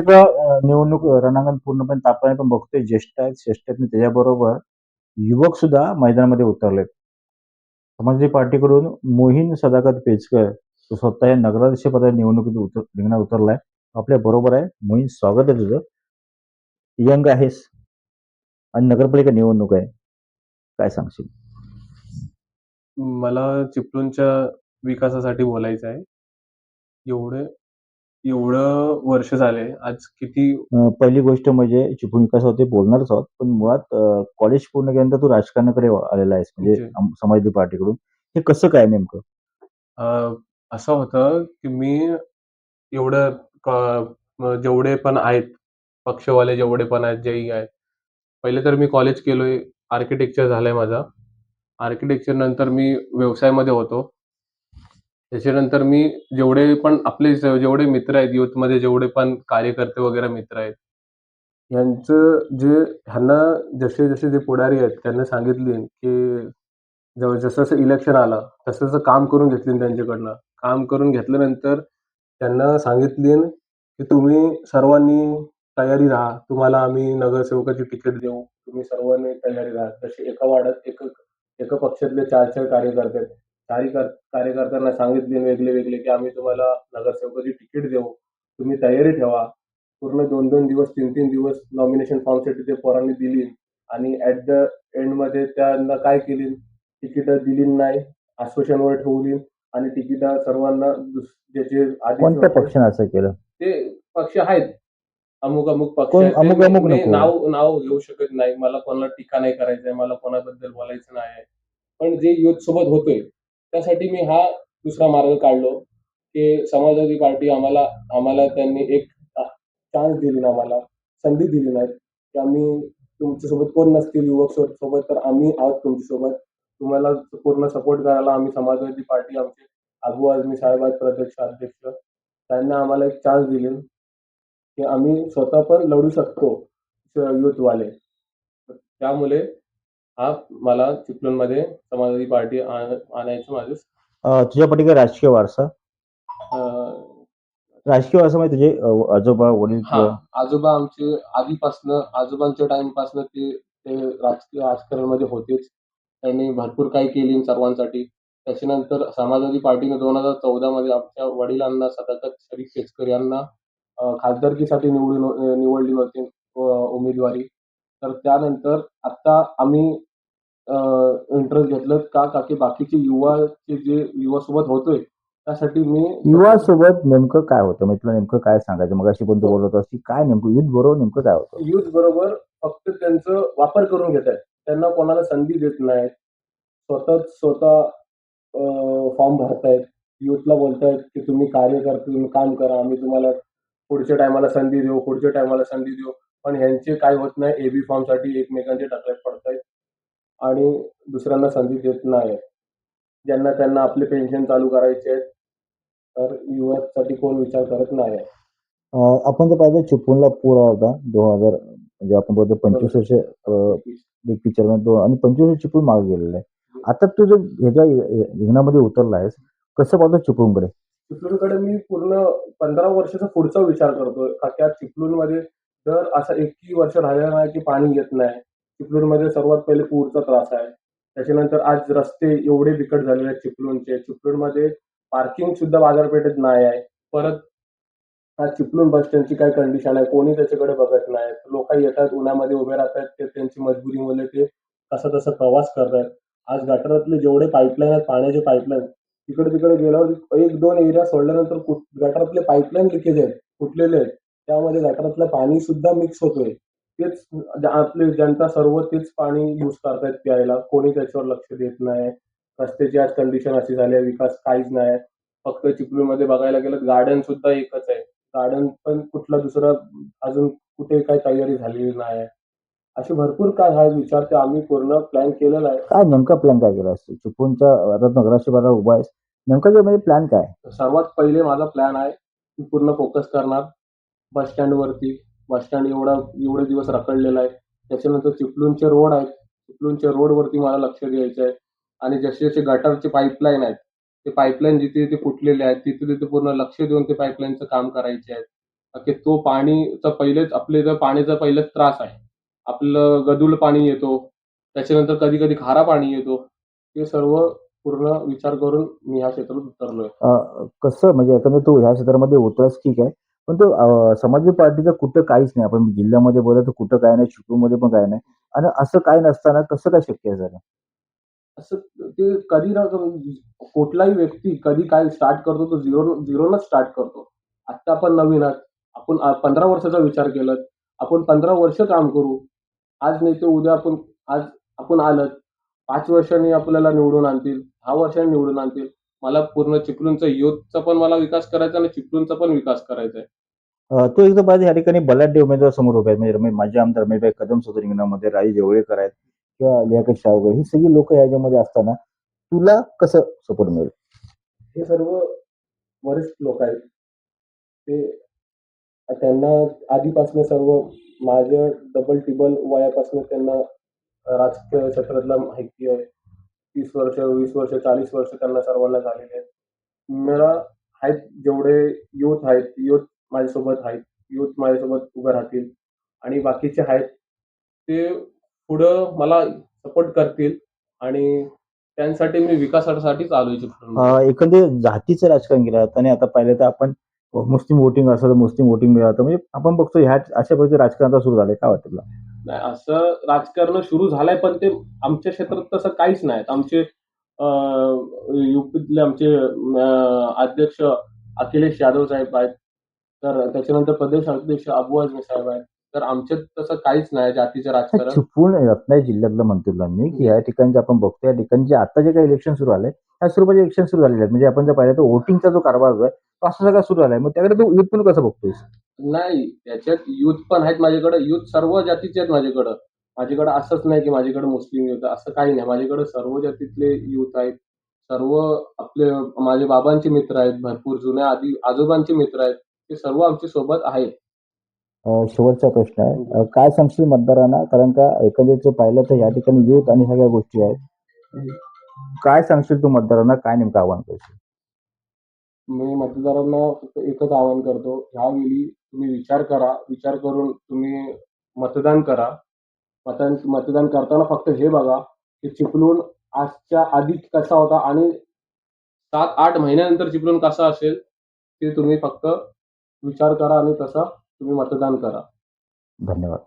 महापालिकेचं निवडणूक रणांगण पूर्णपणे तापलं पण बघतोय ज्येष्ठ आहेत, श्रेष्ठ आहेत त्याच्याबरोबर युवक सुद्धा मैदानामध्ये उतरलेत. समाजवादी पार्टीकडून मोहीन सदाकत पेचकर तो स्वतः या नगराध्यक्षपदाच्या निवडणुकीत उतर रिंगणात उतरलाय. आपल्या बरोबर आहे. मोहीन स्वागत आहे तुझं. यंग आहेस आणि नगरपालिका निवडणूक आहे. काय सांगशील? मला चिपळूणच्या विकासासाठी बोलायचं आहे. एवढे एवढं वर्ष झाले. आज किती अ, पहिली गोष्ट म्हणजे चिपळूण विकासावरती बोलणारच आहोत. पण मुळात अ, कॉलेज पूर्ण केल्यानंतर तू राजकारणाकडे आलेला आहेस म्हणजे समाजवादी पार्टीकडून. हे कसं काय नेमकं? अ, असं होतं, की मी एवढं क जेवढे पण आहेत, पक्षवाले जेवढे पण आहेत, जेही आहेत. पहिले तर मी कॉलेज केलोय, आर्किटेक्चर झालंय माझं. आर्किटेक्चर नंतर मी व्यवसायामध्ये होतो. त्याच्यानंतर मी जेवढे पण आपले जेवढे मित्र आहेत युथमध्ये जेवढे पण कार्यकर्ते वगैरे मित्र आहेत. यांचं जे ह्यांना जसे-जसे जे पुढारी आहेत त्यांना सांगितले, की जवळ जसं-जसं इलेक्शन आलं, तसं-तसं काम करून घेतलीन त्यांच्याकडनं. काम करून घेतल्यानंतर त्यांना सांगितलीन, की तुम्ही सर्वांनी तयारी राहा. तुम्हाला आम्ही नगरसेवकाची तिकीट देऊ. तुम्ही सर्वांनी तयारी राहा. जसे एका वाड्यात एक एका पक्षातले 4-4 कार्यकर्ते आहेत. चारही कर कार्यकर्त्यांना सांगितले वेगळे-वेगळे, की आम्ही तुम्हाला नगरसेवकाची तिकीट देऊ. तुम्ही तयारी ठेवा. पूर्ण 2-2 दिवस, 3-3 दिवस नॉमिनेशन फॉर्मसाठी ते पोरांनी दिली आणि ॲट द एंडमध्ये त्यांना काय केली, तिकीटं दिली नाही. आश्वासनवर ठेवली आणि तिकीटं सर्वांना ज्याचे कोणत्या होते पक्षाने असं केलं? ते पक्ष आहेत. पक्ष. ते अमुक-अमुक मी मी नको. नाव नाव घेऊ शकत नाही. मला कोणाला टीका नाही करायचं आहे. मला कोणाबद्दल बोलायचं नाही. पण जे युथ सोबत होतोय, त्यासाठी मी हा दुसरा मार्ग काढलो, की समाजवादी पार्टी आम्हाला आम्हाला त्यांनी एक चान्स दिली ना आम्हाला, संधी दिली नाही, की आम्ही तुमच्यासोबत कोण नसतील युवक सोबत तर आम्ही आहोत तुमच्यासोबत. तुम्हाला पूर्ण सपोर्ट करायला आम्ही समाजवादी पार्टी आमचे आगू आजमी साहेब आहेत प्रत्यक्ष अध्यक्ष. त्यांना आम्हाला एक चान्स दिले की आम्ही स्वतः पण लढू शकतो युथवाले. त्यामुळे हा मला चिपळूणमध्ये समाजवादी पार्टी आण आणायचं माझं अ, तुझ्या पाठी काय राजकीय वारसा? अ, राजकीय वारसा म्हणजे तुझे अ, आजोबा, वडील हां, किंवा आजोबा आमचे आधीपासनं आजोबांच्या टाईमपासनं ते ते राजकीय राजकारणामध्ये होतेच. त्यांनी भरपूर काही केली सर्वांसाठी. त्याच्यानंतर समाजवादी पार्टीने 2014 मध्ये आमच्या वडिलांना सदाकत शरीफ पेचकर यांना अ, खासदारकीसाठी निवडून निवडली होती अ, उमेदवारी. तर त्यानंतर आता आम्ही इंटरेस्ट घेतलं का का की बाकीचे युवाचे जे युवासोबत होतोय, त्यासाठी मी युवासोबत नेमकं काय होतं? म्हणजे तुला नेमकं काय सांगायचं? मगाशी पण तू बोलत होतास, की काय नेमकं युथ बरोबर नेमकं काय होतं? युथ बरोबर फक्त त्यांचं वापर करून घेत आहेत. त्यांना कोणाला संधी देत नाहीत. स्वतःच स्वतः अ, फॉर्म भरतायत. युथला बोलतायत, की तुम्ही कार्य करा, तुम्ही काम करा. आम्ही तुम्हाला पुढच्या टायमाला संधी देऊ, पुढच्या टायमाला संधी देऊ. पण ह्यांचे काय होत नाही. एबी फॉर्मसाठी एकमेकांच्या टकल्यात पडतायत आणि दुसऱ्यांना संधी देत नाहीत. ज्यांना त्यांना आपले पेन्शन चालू करायचे आहेत, तर युवासाठी कोण विचार करत नाही. अ, आपण जर पाहिलं चिपळूणला पूर आला होता 2000 म्हणजे आपण बोलतो 25 वर्ष अ, बिग पिक्चरमध्ये आणि 25 वर्ष चिपळूण मागे गेलेलं आहे. आता तू जर ह्याच्या रिंगणामध्ये उतरला आहेस, कसं पाहतो चिपळूणकडे? चिपळूणकडे मी पूर्ण 15 वर्षाचा पुढचा विचार करतोय. का आज चिपळूणमध्ये दर असा एकही वर्ष राहिलेला नाही, की पाणी येत नाही. चिपळूणमध्ये सर्वात पहिले पूरचा त्रास आहे. त्याच्यानंतर आज रस्ते एवढे बिकट झालेले आहेत चिपळूणचे. चिपळूणमध्ये पार्किंग सुद्धा बाजारपेठेत नाही आहे. परत आज चिपळूण बस स्टँडची काय कंडिशन आहे, कोणी त्याच्याकडे बघत नाही. लोक येतात, उन्हामध्ये उभे राहतात. ते त्यांची मजबुरीमुळे ते कसा-तसा प्रवास करतात आज गटारातले जेवढे पाईपलाईन आहेत, पाण्याचे पाईपलाईन, तिकडे-तिकडे गेल्यावर 1-2 एरिया सोडल्यानंतर कुठ गटारातले पाईपलाईन लिकेज आहेत, फुटलेले आहेत. त्यामध्ये गटारातलं पाणी सुद्धा मिक्स होतोय. तेच आपली जनता सर्व तेच पाणी यूज करतायत प्यायला. कोणी त्याच्यावर लक्ष देत नाही. रस्त्याची आज कंडिशन अशी झाली आहे, विकास काहीच नाही. फक्त चिपळूणमध्ये बघायला गेलं गार्डन सुद्धा एकच आहे. गार्डन पण कुठला दुसरा अजून कुठे काही तयारी झालेली नाही आहे. असे भरपूर काय आहे विचार ते आम्ही पूर्ण प्लॅन केलेला आहे. काय नेमका प्लॅन काय केला आहेस तू? चिपळूणच्या आता नगराध्यक्षपदाला उभा आहेस. नेमका जो म्हणजे प्लॅन काय? सर्वात पहिले माझा प्लॅन आहे, की पूर्ण फोकस करणार बस स्टँडवरती. बस बसस्टँड एवढा एवढे दिवस रखडलेला आहे. त्याच्यानंतर चिपळूणचे रोड आहेत. चिपलूनच्या रोडवरती मला लक्ष द्यायचं आहे आणि जसे-जसे गटारचे पाईपलाईन आहेत, ते पाईपलाईन जिथे-जिथे फुटलेले आहेत, तिथे-तिथे पूर्ण लक्ष देऊन ते पाईपलाईनचं काम करायचे आहेत. की तो पाणीचा पहिलेच आपल्या इथं पाण्याचा पहिलेच त्रास आहे. आपलं गदुल पाणी येतो. त्याच्यानंतर कधी-कधी खारा पाणी येतो. हे सर्व पूर्ण विचार करून मी ह्या क्षेत्रात उतरलोय. अ, कसं म्हणजे एकंदरीत तू ह्या क्षेत्रामध्ये उतरलास ठीक आहे. पण तो अ, समाजवादी पार्टीचं कुठं काहीच नाही. आपण जिल्ह्यामध्ये बोललं तर कुठं काही नाही, चिपळूणमध्ये पण काही नाही. आणि असं काही नसताना कसं काय शक्य आहे झालं? असं ते कधी ना कुठलाही व्यक्ती कधी काय स्टार्ट करतो तो झिरो झिरोनच स्टार्ट करतो. आत्ता आपण नवीन आहात. आपण 15 वर्षाचा विचार केलात. आपण 15 वर्ष काम करू. आज नाही तर उद्या आपण आज आपण आलात. 5 वर्षांनी आपल्याला निवडून आणतील, 10 वर्षांनी निवडून आणतील. मला पूर्ण चिपळूणचा युथचा पण मला विकास करायचा आणि चिपळूणचा पण विकास करायचा आहे. तो एकदम माझ्या या ठिकाणी बलाढ्य उमेदवार समोर उभे आहेत. म्हणजे माजी आमदार रमेशभाई कदम सुद्धा रिंगणामध्ये, राजे जवळेकर आहेत किंवा लियाकत शाहूगर ही सगळी लोकं याच्यामध्ये असताना तुला कसं सपोर्ट मिळेल? हे सर्व वरिष्ठ लोक आहेत. ते त्यांना आधीपासून सर्व माझ्या डबल टिबल वयापासून त्यांना राजकीय क्षेत्रातला माहिती आहे. तीस वर्ष, वीस वर्ष, 40 वर्ष त्यांना सर्वांना झालेले आहेत. मला आहेत जेवढे युथ आहेत, युथ माझ्यासोबत आहेत. युथ माझ्यासोबत उभे राहतील आणि बाकीचे आहेत ते पुढं मला सपोर्ट करतील आणि त्यांसाठी मी विकासासाठीच आलोय चिपळूणमध्ये. अ, जातीचं राजकारण केलं जातं आणि आता पाहिलं तर आपण मुस्लिम वोटिंग असं तर मुस्लिम वोटिंग मिळालं म्हणजे आपण बघतो ह्या अशा प्रकारचे राजकारण आता सुरू झाले काय वाटतं नाही असं राजकारण सुरू झालंय पण ते आमच्या क्षेत्रात तसं काहीच नाही. आमचे यूपीतले आमचे अध्यक्ष अखिलेश यादव साहेब आहेत. तर त्याच्यानंतर प्रदेश अध्यक्ष अबू आझमी साहेब आहेत. तर आमच्यात तसं काहीच नाही जातीचं राजकारण. चिपळूण रत्नागिरी जिल्ह्यातलं म्हणतो मी, की या ठिकाणी जे आपण बघतो, या ठिकाणी जे आता जे काही इलेक्शन सुरू झालंय, त्या स्वरूपाचे इलेक्शन सुरू झालेले आहेत. म्हणजे आपण जर पाहिलं तर वोटिंगचा जो कारभार जो आहे, तो असा सगळा सुरू झालाय. मग त्याकडे तू युथ कसं बघतोयस? नाही त्याच्यात युथ पण आहेत माझ्याकडे. युथ सर्व जातीचे आहेत माझ्याकडं. माझ्याकडे असंच नाही की माझ्याकडे मुस्लिम युथ असं काही नाही. माझ्याकडे सर्व जातीतले युथ आहेत. सर्व आपले माझे बाबांचे मित्र आहेत. भरपूर जुन्या आधी आजोबांचे मित्र आहेत. ते सर्व आमच्यासोबत आहेत. अ, शेवटचा प्रश्न आहे. अ, काय सांगशील मतदारांना? कारण का एकंदरीत पाहिलं तर या ठिकाणी युथ आणि सगळ्या गोष्टी आहेत. काय सांगशील तू मतदारांना? काय नेमकं आव्हान करशील? मी मतदारांना फक्त एकच आवाहन करतो, ह्यावेळी तुम्ही विचार करा. विचार करून तुम्ही मतदान करा. मतदान मतदान करताना फक्त हे बघा, की चिपळूण आजच्या आधी कसा होता आणि 7-8 महिन्यानंतर चिपळूण कसा असेल, ते तुम्ही फक्त विचार करा आणि तसा तुम्ही मतदान करा. धन्यवाद.